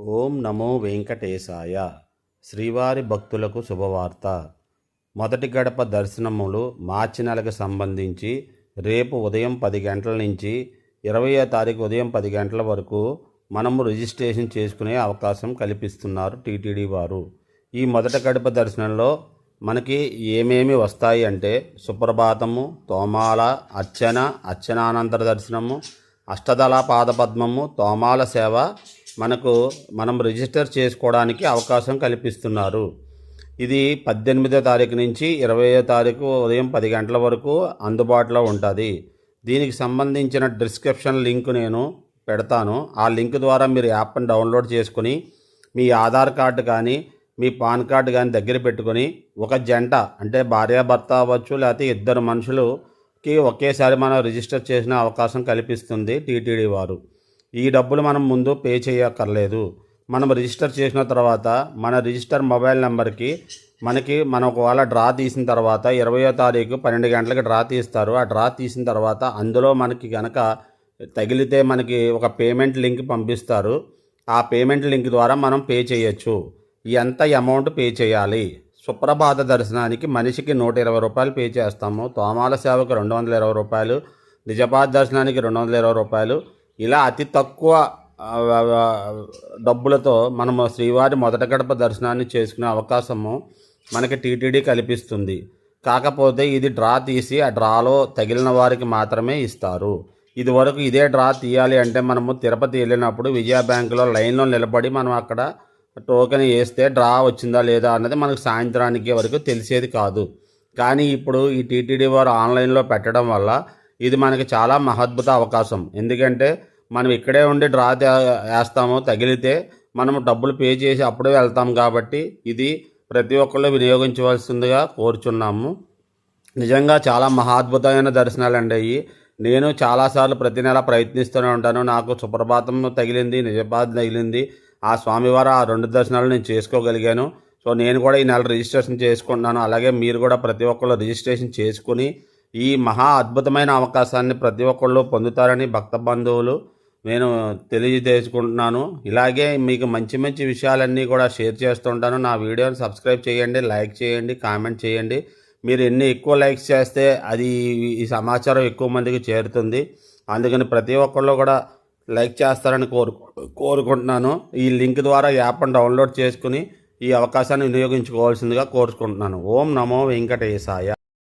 ఓం నమో వెంకటేశాయ. శ్రీవారి భక్తులకు శుభవార్త. మొదటి గడప దర్శనములు మార్చి నెలకు సంబంధించి రేపు ఉదయం పది గంటల నుంచి ఇరవయో తారీఖు ఉదయం పది గంటల వరకు మనము రిజిస్ట్రేషన్ చేసుకునే అవకాశం కల్పిస్తున్నారు టీటీడీ వారు. ఈ మొదటి గడప దర్శనంలో మనకి ఏమేమి వస్తాయి అంటే సుప్రభాతము తోమాల అర్చన అర్చనానంతర దర్శనము అష్టదళ పాదపద్మము తోమాల సేవ మనకు మనం రిజిస్టర్ చేసుకోవడానికి అవకాశం కల్పిస్తున్నారు. ఇది పద్దెనిమిదో తారీఖు నుంచి ఇరవయో తారీఖు ఉదయం పది గంటల వరకు అందుబాటులో ఉంటుంది. దీనికి సంబంధించిన డిస్క్రిప్షన్ లింక్ నేను పెడతాను. ఆ లింక్ ద్వారా మీరు యాప్ని డౌన్లోడ్ చేసుకుని మీ ఆధార్ కార్డు కానీ మీ పాన్ కార్డు కానీ దగ్గర పెట్టుకొని ఒక జంట అంటే భార్యాభర్త అవ్వచ్చు లేకపోతే ఇద్దరు మనుషులుకి ఒకేసారి మనం రిజిస్టర్ చేసిన అవకాశం కల్పిస్తుంది టీటీడీ వారు. ఈ డబ్బులు మనం ముందు పే చేయక్కర్లేదు. మనం రిజిస్టర్ చేసిన తర్వాత మన రిజిస్టర్ మొబైల్ నెంబర్కి మనకి మనం ఒకవేళ డ్రా తీసిన తర్వాత ఇరవయో తారీఖు పన్నెండు గంటలకు డ్రా తీస్తారు. ఆ డ్రా తీసిన తర్వాత అందులో మనకి కనుక తగిలితే మనకి ఒక పేమెంట్ లింక్ పంపిస్తారు. ఆ పేమెంట్ లింక్ ద్వారా మనం పే చేయొచ్చు. ఎంత అమౌంట్ పే చేయాలి? సుప్రభాత దర్శనానికి మనిషికి నూట ఇరవై రూపాయలు పే చేస్తాము. తోమాల సేవకు రెండు వందల ఇరవై రూపాయలు. నిజపాత దర్శనానికి రెండు వందల ఇరవై రూపాయలు. ఇలా అతి తక్కువ డబ్బులతో మనము శ్రీవారి మొదట గడప దర్శనాన్ని చేసుకునే అవకాశము మనకి టీటీడీ కల్పిస్తుంది. కాకపోతే ఇది డ్రా తీసి ఆ డ్రాలో తగిలిన వారికి మాత్రమే ఇస్తారు. ఇదివరకు ఇదే డ్రా తీయాలి అంటే మనము తిరుపతి వెళ్ళినప్పుడు విజయ బ్యాంకులో లైన్లో నిలబడి మనం అక్కడ టోకెన్ వేస్తే డ్రా వచ్చిందా లేదా అన్నది మనకు సాయంత్రానికి వరకు తెలిసేది కాదు. కానీ ఇప్పుడు ఈ టీటీడీ వారు ఆన్లైన్లో పెట్టడం వల్ల ఇది మనకి చాలా మహద్భుత అవకాశం. ఎందుకంటే మనం ఇక్కడే ఉండి డ్రా వేస్తాము తగిలితే మనము డబ్బులు పే చేసి అప్పుడే వెళ్తాం కాబట్టి ఇది ప్రతి ఒక్కళ్ళు వినియోగించవలసిందిగా కోరుచున్నాము. నిజంగా చాలా మహాద్భుతమైన దర్శనాలు అండి అవి నేను చాలాసార్లు ప్రతి నెల ప్రయత్నిస్తూనే ఉంటాను. నాకు సుప్రభాతం తగిలింది నిజపాద తగిలింది. ఆ స్వామివారు ఆ రెండు దర్శనాలు నేను చేసుకోగలిగాను. సో నేను కూడా ఈ నెల రిజిస్ట్రేషన్ చేసుకుంటున్నాను. అలాగే మీరు కూడా ప్రతి ఒక్కళ్ళు రిజిస్ట్రేషన్ చేసుకుని ఈ మహా అద్భుతమైన అవకాశాన్ని ప్రతి ఒక్కళ్ళు పొందుతారని భక్త బంధువులు నేను తెలియజేసుకుంటున్నాను. ఇలాగే మీకు మంచి మంచి విషయాలన్నీ కూడా షేర్ చేస్తుంటాను నా వీడియోని సబ్స్క్రైబ్ చేయండి లైక్ చేయండి కామెంట్ చేయండి. మీరు ఎన్ని ఎక్కువ లైక్స్ చేస్తే అది ఈ సమాచారం ఎక్కువ మందికి చేరుతుంది. అందుకని ప్రతి ఒక్కళ్ళు కూడా లైక్ చేస్తారని కోరు కోరుకుంటున్నాను. ఈ లింక్ ద్వారా యాప్ను డౌన్లోడ్ చేసుకుని ఈ అవకాశాన్ని వినియోగించుకోవాల్సిందిగా కోరుకుంటున్నాను. ఓం నమో వెంకటేశాయ.